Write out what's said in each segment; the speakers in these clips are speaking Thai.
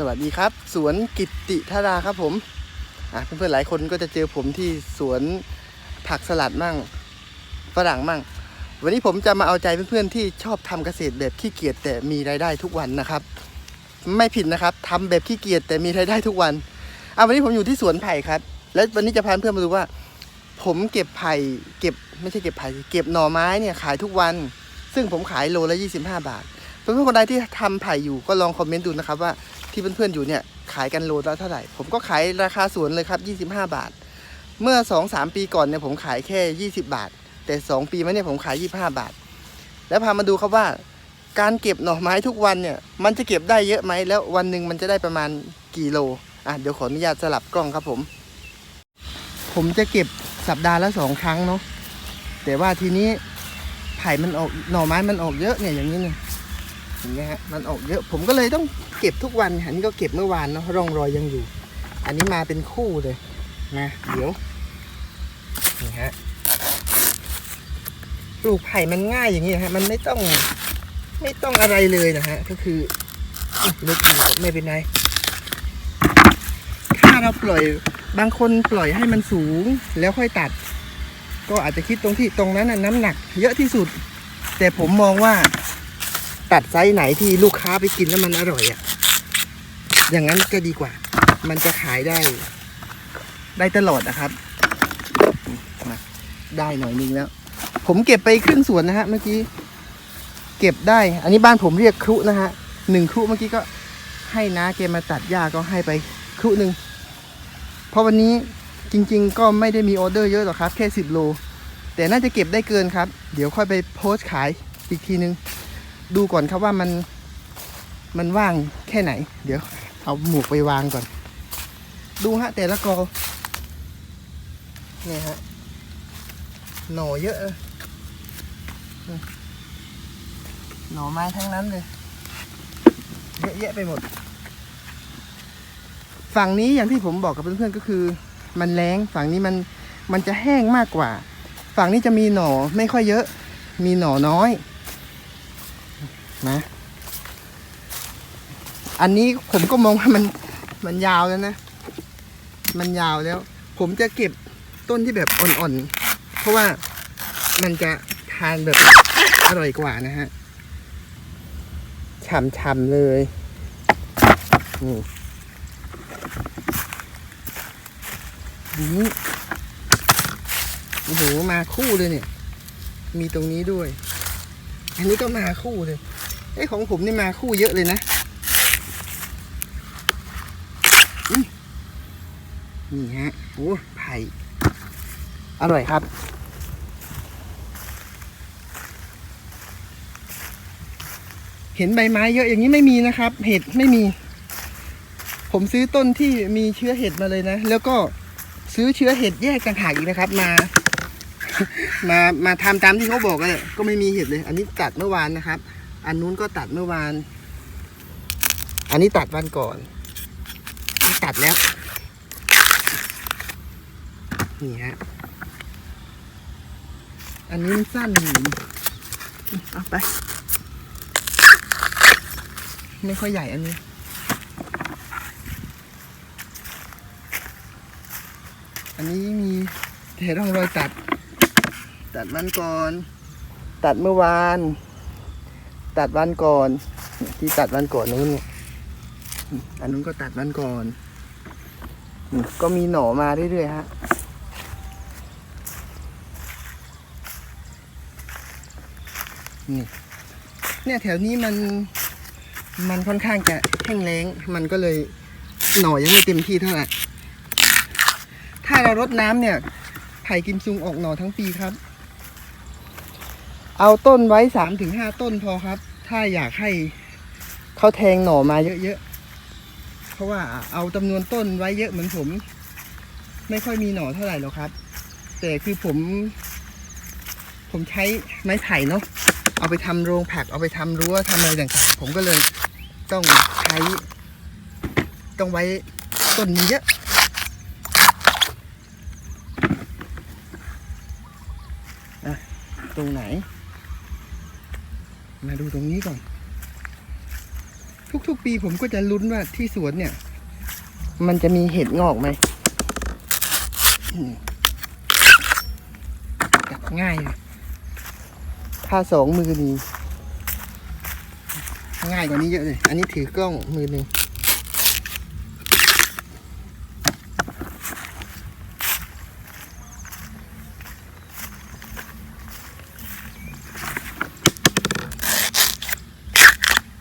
สวัสดีครับ สวนกิตติธาราครับผมอะเพื่อนๆหลายคนก็จะเจอผมที่สวนผักสลัดมั่งฝรั่งมั่ง วันนี้ผมจะมาเอาใจเพื่อนๆที่ชอบทำเกษตรแบบขี้เกียจแต่มีรายได้ทุกวันนะครับ ไม่ผิดนะครับทำแบบขี้เกียจแต่มีรายได้ทุกวันอะวันนี้ผมอยู่ที่สวนไผ่ครับ และวันนี้จะพาเพื่อนมาดูว่า ผมเก็บไผ่เก็บไม่ใช่เก็บไผ่เก็บหน่อไม้เนี่ยขายทุกวัน ซึ่งผมขายโลละ 25 บาท เพื่อนๆคนใดที่ทำไผ่อยู่ก็ลองคอมเมนต์ดูนะครับว่าที่เพื่อนๆอยู่เนี่ยขายกันโลละเท่าไหร่ ผมก็ขายราคาสวนเลยครับ 25 บาท เมื่อ 2-3 ปีก่อนเนี่ยผมขายแค่ 20 บาท แต่ 2 ปีมาเนี่ยผมขาย 25 บาท แล้วพามาดูครับว่าการเก็บหน่อไม้ทุกวันเนี่ยมันจะเก็บได้เยอะไหมแล้ววันหนึ่งมันจะได้ประมาณกี่โลอะเดี๋ยวขออนุญาตสลับกล้องครับผม ผมจะเก็บสัปดาห์ละสองครั้งเนาะแต่ว่าทีนี้ไผ่มันออกหน่อไม้มันออกเยอะเนี่ยอย่างนี้เนี่ย เห็นไหมฮะมันออกเยอะผมก็เลยต้องเก็บทุกวันอันนี้ก็เก็บเมื่อวานเนาะร่องรอยยังอยู่ อันนี้มาเป็นคู่เลยนะเดี๋ยวนี่ฮะปลูกไผ่มันง่ายอย่างนี้ฮะมันไม่ต้องไม่ต้องอะไรเลยนะฮะก็คืออุ๊ยลึกอยู่ไม่เป็นไรถ้าเราปล่อยบางคนปล่อยให้มันสูงแล้วค่อยตัด ก็อาจจะคิดตรงที่ตรงนั้นน่ะน้ำหนัก เยอะที่สุด แต่ผมมองว่า ตัดไซส์ไหนที่ลูกค้าไปกินแล้วมันอร่อยอะ่ะ อย่างนั้นก็ดีกว่า มันจะขายได้ ได้ตลอดนะครับมาได้หน่อยนึงแล้ว ผมเก็บไปครึ่งสวนนะฮะเมื่อกี้ เก็บได้ อันนี้บ้านผมเรียกครุนะฮะหนึ่งครุเมื่อกี้ก็ให้น้าแกมาตัดหญ้าก็ให้ไปครุหนึ่งเพราะวันนี้จริง ๆ ก็ไม่ได้มีออเดอร์เยอะหรอกครับ แค่สิบโล แต่น่าจะเก็บได้เกินครับ เดี๋ยวค่อยไปโพสต์ขายอีกทีนึง ดูก่อนครับว่ามันมันว่างแค่ไหน เดี๋ยว เอาหมวกไปวางก่อน ดูฮะ แต่ละกอเนี่ยฮะหน่อเยอะหน่อไม้ทั้งนั้นเลยเยอะแยะไปหมด ฝั่งนี้อย่างที่ผมบอกกับเพื่อนๆก็คือ มันแรงฝั่งนี้มันมันจะแห้งมากกว่า ฝั่งนี้จะมีหน่อไม่ค่อยเยอะ มีหน่อน้อย นะ อันนี้ผมก็มองว่ามันมันยาวแล้วนะ มันยาวแล้ว ผมจะเก็บต้นที่แบบอ่อนๆ เพราะว่ามันจะทานแบบอร่อยกว่านะฮะฉ่ำๆเลยนี่นี่โอ้โหมาคู่เลยเนี่ย มีตรงนี้ด้วย อันนี้ก็มาคู่เลย ไอ้ของผมนี่มาคู่เยอะเลยนะนี่ฮะโอ้ไผ่อร่อยครับ เห็นใบไม้เยอะอย่างนี้ไม่มีนะครับ เห็ดไม่มี ผมซื้อต้นที่มีเชื้อเห็ดมาเลยนะ แล้วก็ซื้อเชื้อเห็ดแยกต่างหากอีกนะครับ มา มามาทำตามที่เขาบอกเลยก็ไม่มีเห็ดเลย อันนี้ตัดเมื่อวานนะครับ อันนู้นก็ตัดเมื่อวาน อันนี้ตัดวันก่อนนี่ตัดแล้ว นี่ฮะ อันนี้มันสั้นเอาไป ไม่ค่อยใหญ่อันนี้อันนี้มีแถร่องรอยตัด ตัดวันก่อน ตัดเมื่อวาน ตัดวันก่อนที่ตัดวันก่อนนู้นเนี่ยอันนู้นก็ตัดวันก่อน ก็มีหน่อมาเรื่อยๆฮะนี่เนี่ยแถวนี้มันมันค่อนข้างจะแห้งแล้ง มันก็เลยหน่อยังไม่เต็มที่เท่าไหร่ถ้าเรารดน้ำเนี่ยไผ่กิมซุงออกหน่อทั้งปีครับ เอาต้นไว้สามถึงห้าต้นพอครับ ถ้าอยากให้เขาแทงหน่อมาเยอะๆ เพราะว่าเอาจำนวนต้นไว้เยอะเหมือนผม ไม่ค่อยมีหน่อเท่าไหร่หรอกครับ แต่คือผม ผมใช้ไม้ไผ่เนาะเอาไปทำโรงผักเอาไปทำรั้วทำอะไรต่างๆผมก็เลยต้องใช้ ต้องไว้ต้นนี้เยอะอะตรงไหน มาดูตรงนี้ก่อน ทุกๆปีผมก็จะลุ้นว่าที่สวนเนี่ย มันจะมีเห็ดงอกไหมจับง่ายเลยถ้าสองมือนี้ง่ายกว่านี้เยอะเลย อันนี้ถือกล้องมือหนึ่ง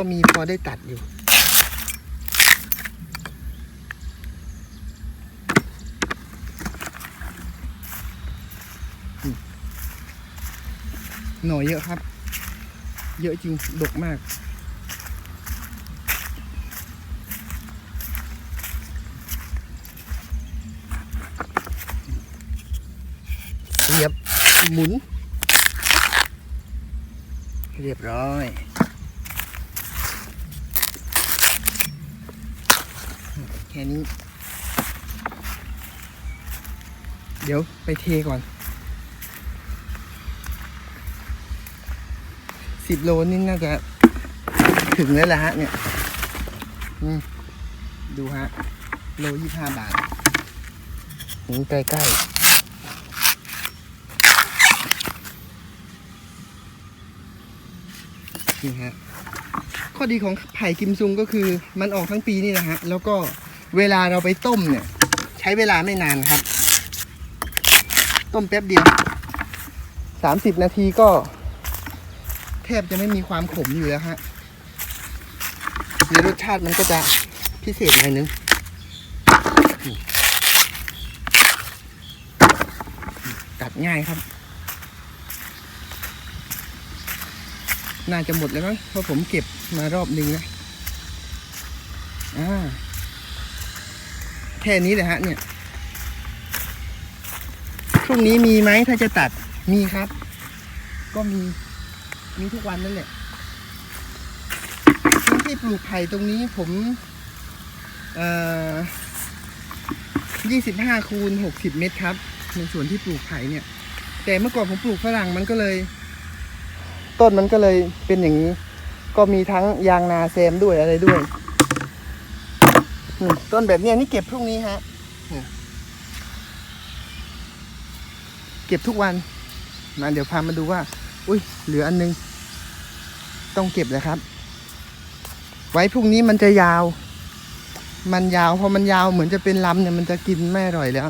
ก็มีพอได้ตัดอยู่ หน่อยเยอะครับ เยอะจริง ดกมากเรียบหมุน เรียบร้อย ค่นี้ เดี๋ยวไปเทก่อนสิบโลนี่น่าจะถึงแล้วแหละฮะเนี่ยดูฮะ โลยี่ห้าบาทนี่ใกล้ๆนี่ฮะข้อดีของไผ่กิมซุงก็คือมันออกทั้งปีนี่แหละฮะ แล้วก็ เวลาเราไปต้มเนี่ย ใช้เวลาไม่นานครับ ต้มแป๊บเดียวสามสิบนาทีก็แทบจะไม่มีความขมอยู่แล้วฮะในรสชาติมันก็จะพิเศษหน่อยนึงตัดง่ายครับ น่าจะหมดแล้วมั้งเพราะผมเก็บมารอบนึงนะอ่า แค่นี้แหละฮะเนี่ยพรุ่งนี้มีไหมถ้าจะตัดมีครับ ก็มีมีทุกวันนั่นแหละพื้นที่ปลูกไผ่ตรงนี้ผมเอ่อยี่สิบห้าคูณหกสิบเมตรครับ ในส่วนที่ปลูกไผ่เนี่ย แต่เมื่อก่อนผมปลูกฝรั่งมันก็เลย ต้นมันก็เลยเป็นอย่างนี้ ก็มีทั้งยางนาแซมด้วยอะไรด้วย ต้นแบบนี้นี่เก็บพรุ่งนี้ฮะเก็บทุกวันมาเดี๋ยวพามาดูว่า อุ้ยเหลืออันนึง ต้องเก็บเลยครับ ไว้พรุ่งนี้มันจะยาว มันยาวพอมันยาวเหมือนจะเป็นลำเนี่ยมันจะกินไม่อร่อยแล้ว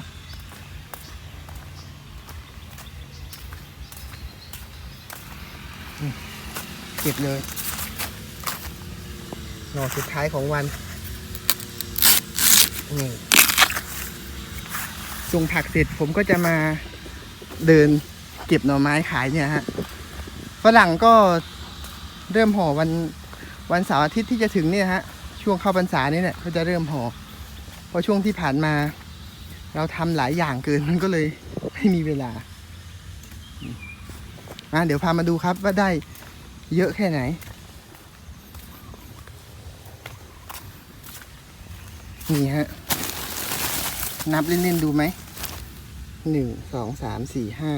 เก็บเลยหน่อสุดท้ายของวัน ส่งผักเสร็จผมก็จะมาเดินเก็บหน่อไม้ขายเนี่ยฮะฝรั่งก็เริ่มห่อวันวันเสาร์อาทิตย์ที่จะถึงเนี่ยฮะช่วงเข้าพรรษานี่แหละเขาจะเริ่มห่อเพราะช่วงที่ผ่านมา เราทำหลายอย่างเกินมันก็เลยไม่มีเวลาอะเดี๋ยวพามาดูครับว่าได้เยอะแค่ไหน นี่ฮะ นับเล่น ๆ ดูไหม หนึ่ง สอง สาม สี่ ห้า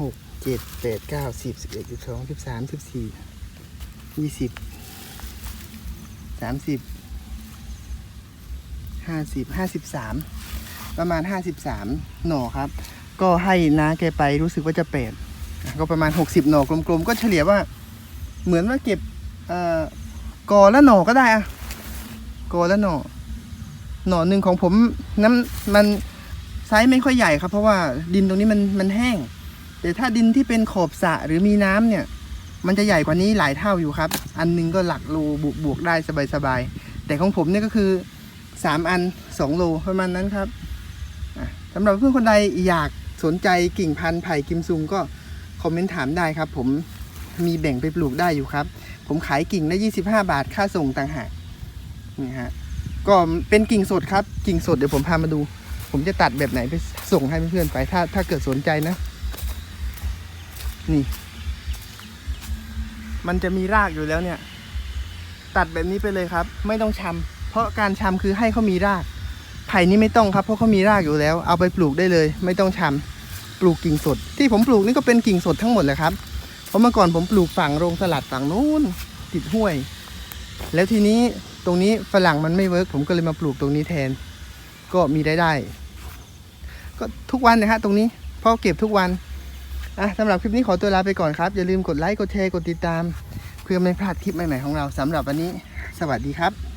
หก เจ็ด แปด เก้า สิบ สิบเอ็ด สิบสอง สิบสาม สิบสี่ ยี่สิบ สามสิบ ห้าสิบ ห้าสิบสาม ประมาณห้าสิบสามหน่อครับ ก็ให้น้าแกไปรู้สึกว่าจะแปด ก็ประมาณหกสิบหน่อกลมๆ ก็เฉลี่ยว่า เหมือนว่าเก็บเอ่อกอละหน่อก็ได้อะกอและหน่อ หน่อหนึ่งของผมน้ำมันไซส์ไม่ค่อยใหญ่ครับ เพราะว่าดินตรงนี้มันมันแห้ง แต่ถ้าดินที่เป็นขอบสระหรือมีน้ำเนี่ย มันจะใหญ่กว่านี้หลายเท่าอยู่ครับ อันหนึงก็หลักโลบวกบวกได้สบายๆแต่ของผมเนี่ยก็คือสามอันสองโลประมาณนั้นครับสำหรับเพื่อนคนใดอยากสนใจกิ่งพันธุ์ไผ่กิมซุงก็คอมเมนต์ถามได้ครับ ผมมีแบ่งไปปลูกได้อยู่ครับ ผมขายกิ่งละ25 บาทค่าส่งต่างหากนี่ฮะ ก็เป็นกิ่งสดครับ กิ่งสดเดี๋ยวผมพามาดู ผมจะตัดแบบไหนไปส่งให้เพื่อนๆไปถ้าถ้าเกิดสนใจนะ นี่ มันจะมีรากอยู่แล้วเนี่ย ตัดแบบนี้ไปเลยครับ ไม่ต้องชำเพราะการชำคือให้เขามีรากไผ่นี่ไม่ต้องครับเพราะเขามีรากอยู่แล้ว เอาไปปลูกได้เลย ไม่ต้องชำปลูกกิ่งสด ที่ผมปลูกนี่ก็เป็นกิ่งสดทั้งหมดเลยครับเพราะเมื่อก่อนผมปลูกฝั่งโรงสลัดฝั่งนู้นติดห้วย แล้วทีนี้ ตรงนี้ฝรั่งมันไม่เวิร์กผมก็เลยมาปลูกตรงนี้แทน ก็มีได้ได้ ก็ทุกวันนะฮะตรงนี้เพราะเก็บทุกวันอะสำหรับคลิปนี้ขอตัวลาไปก่อนครับ อย่าลืมกดไลค์กดแชร์กดติดตาม เพื่อไม่พลาดคลิปใหม่ๆของเราสำหรับวันนี้ สวัสดีครับ